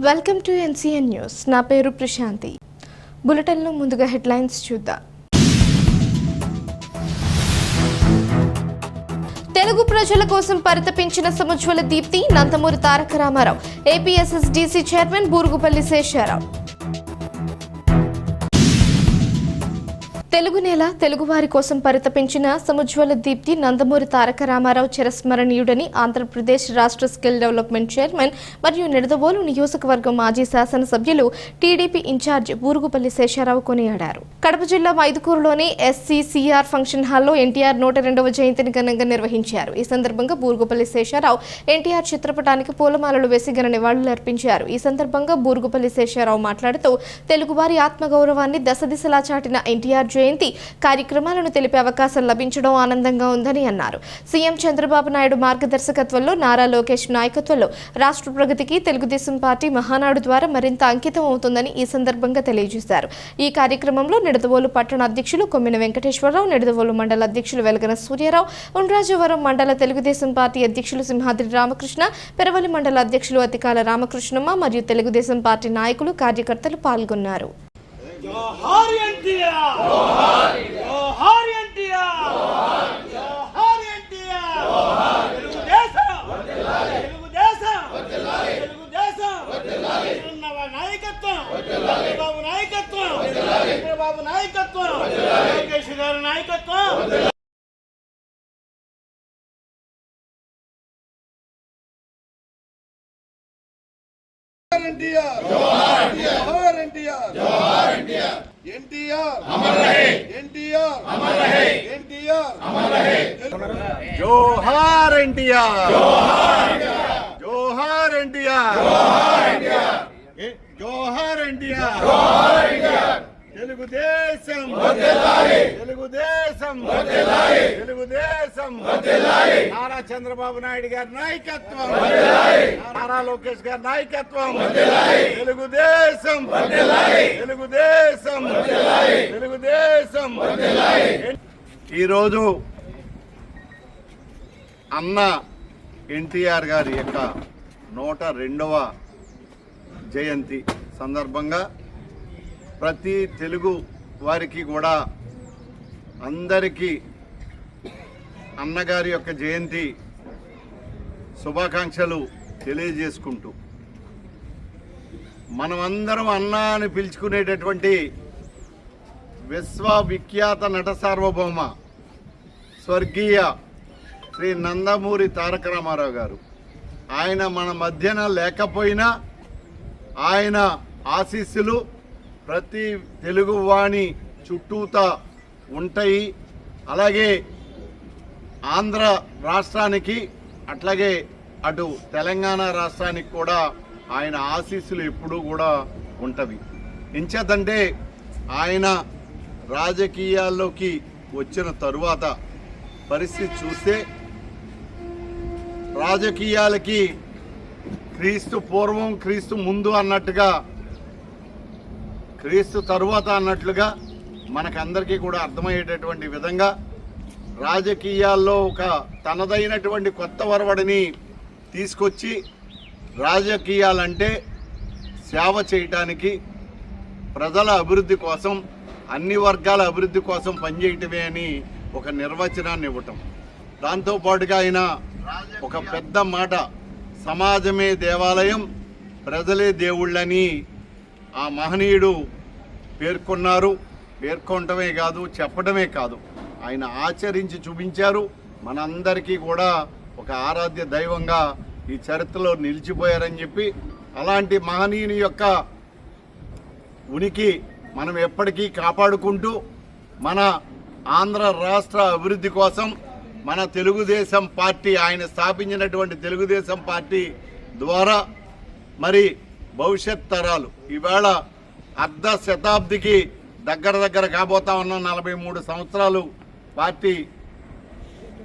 Welcome to NCN news. నా పేరు ప్రశాంతి. బులెటిన్లో ముందుగా హెడ్లైన్స్ చూద్దాం. తెలుగు ప్రజల కోసం పరితపించిన సముజ్వల Deepti Nandamuri Taraka Ramarao A P S S D C chairman Burugupalli Sesharao. Telugu నేల తెలుగువారి కోసం పరితపించిన సముజ్వల దీప్తి నందమూరి తారక రామారావు చిరస్మరణీయుడని ఆంధ్రప్రదేశ్ రాష్ట్ర స్కిల్ డెవలప్మెంట్ చైర్మన్ మరియు నిడదవోలు నియోజకవర్గం మాజీ శాసనసభ్యులు టీడీపీ ఇన్ఛార్జ్ బూరుగుపల్లి శేషారావు కొనియాడారు. కడప జిల్లా మైదుకూరులోని ఎస్సీసీఆర్ ఫంక్షన్ హాల్లో ఎన్టీఆర్ నూట రెండవ జయంతిని ఘనంగా నిర్వహించారు. ఈ సందర్భంగా బూరుగుపల్లి శేషారావు ఎన్టీఆర్ చిత్రపటానికి పూలమాలలు వేసి ఘన నివాళులు అర్పించారు. ఈ సందర్భంగా బూరుగుపల్లి శేషారావు మాట్లాడుతూ తెలుగువారి ఆత్మగౌరవాన్ని దశ దిశలా చాటిన ఎన్టీఆర్ జయంతి కార్యక్రమాలను తెలిపే అవకాశం లభించడం ఆనందంగా ఉందని అన్నారు. సీఎం చంద్రబాబు నాయుడు మార్గదర్శకత్వంలో నారా లోకేష్ నాయకత్వంలో రాష్ట్ర ప్రగతికి తెలుగుదేశం పార్టీ మహానాడు ద్వారా మరింత అంకితం అవుతుందని ఈ సందర్భంగా తెలియజేశారు. ఈ కార్యక్రమంలో నిడదవోలు పట్టణ అధ్యక్షులు కొమ్మిన వెంకటేశ్వరరావు నిడదవోలు మండల అధ్యక్షులు వెలగన సూర్యారావు ఉండ్రాజవరం మండల తెలుగుదేశం పార్టీ అధ్యక్షులు సింహాద్రి రామకృష్ణ పెరవలి మండల అధ్యక్షులు అతికాల రామకృష్ణమ్మ మరియు తెలుగుదేశం పార్టీ నాయకులు కార్యకర్తలు పాల్గొన్నారు. జోహార్ ఎన్టీఆర్! జోహార్ జోహార్ ఎన్టీఆర్! జోహార్ ఎన్టీఆర్! తెలుగుదేశం తెలుగుదేశం తెలుగుదేశం చిరునవ్వ నాయకత్వం చంద్రబాబు నాయకత్వం! చంద్రబాబు నాయకత్వం! లోకేష్ గారి నాయకత్వం! ఎన్టీఆర్ జోహార్ ఎన్టీఆర్ జోహార్ ఎన్టీఆర్ ఎన్టీఆర్ అమర్ రహే ఎన్టీఆర్ అమర్ రహే ఎన్టీఆర్ అమర్ రహే జోహార్ ఎన్టీఆర్. జోహార్ ఎన్టీఆర్. జోహార్ ఎన్టీఆర్. తెలుగుదేశం. తెలుగుదేశం. తెలుగుదేశం. నారా చంద్రబాబు నాయుడు గారి నాయకత్వం. నారా లోకేష్ గారి నాయకత్వం. తెలుగుదేశం. తెలుగుదేశం. ఈరోజు అన్న ఎన్టీఆర్ గారి యొక్క నూట రెండవ జయంతి సందర్భంగా ప్రతి తెలుగు వారికి కూడా అందరికీ అన్నగారి యొక్క జయంతి శుభాకాంక్షలు తెలియజేసుకుంటూ మనమందరం అన్న అని పిలుచుకునేటటువంటి విశ్వవిఖ్యాత నట సార్వభౌమ స్వర్గీయ శ్రీ నందమూరి తారక రామారావు గారు. ఆయన మన మధ్యన లేకపోయినా ఆయన ఆశీస్సులు ప్రతి తెలుగువాణి చుట్టూత చుట్టూతా ఉంటాయి. అలాగే ఆంధ్ర రాష్ట్రానికి అట్లాగే అటు తెలంగాణ రాష్ట్రానికి కూడా ఆయన ఆశీస్సులు ఎప్పుడూ కూడా ఉంటవి. ఇంచేతంటే ఆయన రాజకీయాల్లోకి వచ్చిన తరువాత పరిస్థితి చూస్తే రాజకీయాలకి క్రీస్తు పూర్వం క్రీస్తు ముందు అన్నట్టుగా క్రీస్తు తరువాత అన్నట్లుగా మనకందరికీ కూడా అర్థమయ్యేటటువంటి విధంగా రాజకీయాల్లో ఒక తనదైనటువంటి కొత్త వరవడిని తీసుకొచ్చి రాజకీయాలంటే సేవ చేయటానికి ప్రజల అభివృద్ధి కోసం అన్ని వర్గాల అభివృద్ధి కోసం పనిచేయటమే అని ఒక నిర్వచనాన్ని ఇవ్వటం. దాంతోపాటుగా ఆయన ఒక పెద్ద మాట సమాజమే దేవాలయం ప్రజలే దేవుళ్ళని ఆ మహనీయుడు పేర్కొన్నారు. పేర్కొనటమే కాదు చెప్పడమే కాదు. ఆయన ఆచరించి చూపించారు. మనందరికీ కూడా ఒక ఆరాధ్య దైవంగా ఈ చరిత్రలో నిలిచిపోయారని చెప్పి అలాంటి మహనీయుని యొక్క ఉనికి మనం ఎప్పటికీ కాపాడుకుంటూ మన ఆంధ్ర రాష్ట్ర అభివృద్ధి కోసం మన తెలుగుదేశం పార్టీ ఆయన స్థాపించినటువంటి తెలుగుదేశం పార్టీ ద్వారా మరి భవిష్యత్ తరాలు ఈవేళ అర్ధ శతాబ్దికి దగ్గర దగ్గర కాబోతా ఉన్న నలభై మూడు సంవత్సరాలు పార్టీ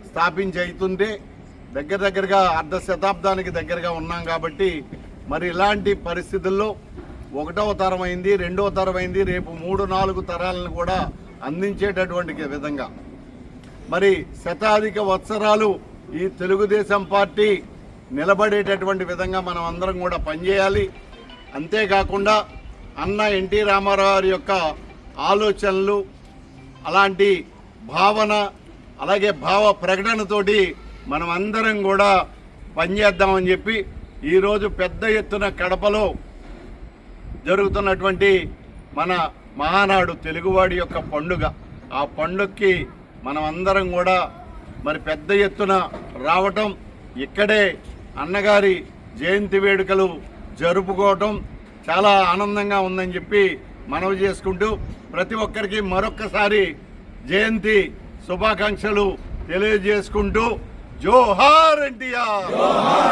స్థాపించి అవుతుంటే దగ్గర దగ్గరగా అర్ధ శతాబ్దానికి దగ్గరగా ఉన్నాం కాబట్టి మరి ఇలాంటి పరిస్థితుల్లో ఒకటవ తరం అయింది రెండవ తరం అయింది రేపు మూడు నాలుగు తరాలను కూడా అందించేటటువంటి విధంగా. మరి శతాధిక వత్సరాలు ఈ తెలుగుదేశం పార్టీ నిలబడేటటువంటి విధంగా మనం అందరం కూడా పనిచేయాలి. అంతేకాకుండా అన్న ఎన్టీ రామారావు గారి యొక్క ఆలోచనలు అలాంటి భావన అలాగే భావ ప్రకటనతోటి మనం అందరం కూడా పనిచేద్దామని చెప్పి ఈరోజు పెద్ద ఎత్తున కడపలో జరుగుతున్నటువంటి మన మహానాడు తెలుగువాడి యొక్క పండుగ. ఆ పండుగకి మనం అందరం కూడా మరి పెద్ద ఎత్తున రావటం ఇక్కడే అన్నగారి జయంతి వేడుకలు జరుపుకోవటం చాలా ఆనందంగా ఉందని చెప్పి మనవి చేసుకుంటూ ప్రతి ఒక్కరికి మరొక్కసారి జయంతి శుభాకాంక్షలు తెలియజేసుకుంటూ జోహార్ ఎన్టీఆర్!